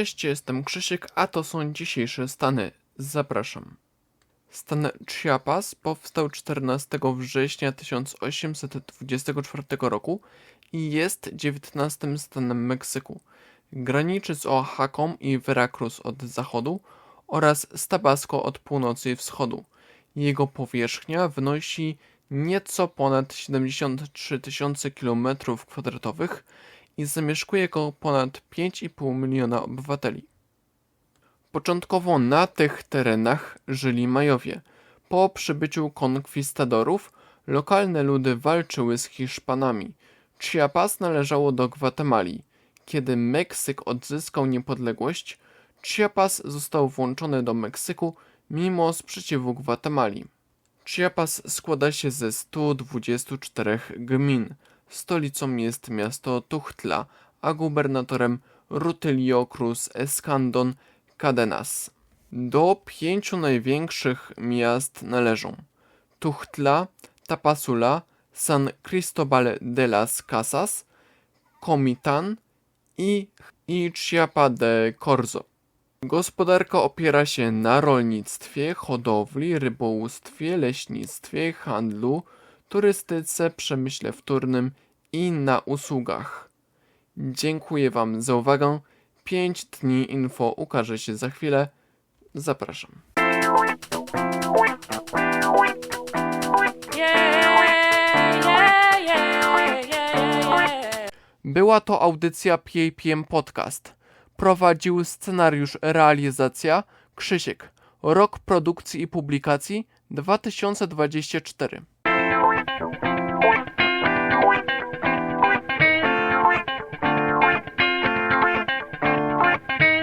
Cześć, jestem Krzysiek, a to są dzisiejsze stany. Zapraszam. Stan Chiapas powstał 14 września 1824 roku i jest 19 stanem Meksyku. Graniczy z Oaxaką i Veracruz od zachodu oraz z Tabasco od północy i wschodu. Jego powierzchnia wynosi nieco ponad 73 tysiące km2 i zamieszkuje go ponad 5,5 miliona obywateli. Początkowo na tych terenach żyli Majowie. Po przybyciu konkwistadorów lokalne ludy walczyły z Hiszpanami. Chiapas należało do Gwatemali. Kiedy Meksyk odzyskał niepodległość, Chiapas został włączony do Meksyku mimo sprzeciwu Gwatemali. Chiapas składa się ze 124 gmin. Stolicą jest miasto Tuxtla, a gubernatorem Rutilio Cruz Escandon Cadenas. Do pięciu największych miast należą Tuxtla, Tapasula, San Cristobal de las Casas, Comitán i, i Chiapa de Corzo. Gospodarka opiera się na rolnictwie, hodowli, rybołówstwie, leśnictwie, handlu, turystyce, przemyśle wtórnym i na usługach. Dziękuję Wam za uwagę. 5 dni info ukaże się za chwilę. Zapraszam. Była to audycja PAPM Podcast. Prowadził scenariusz realizacja Krzysiek. Rok produkcji i publikacji 2024.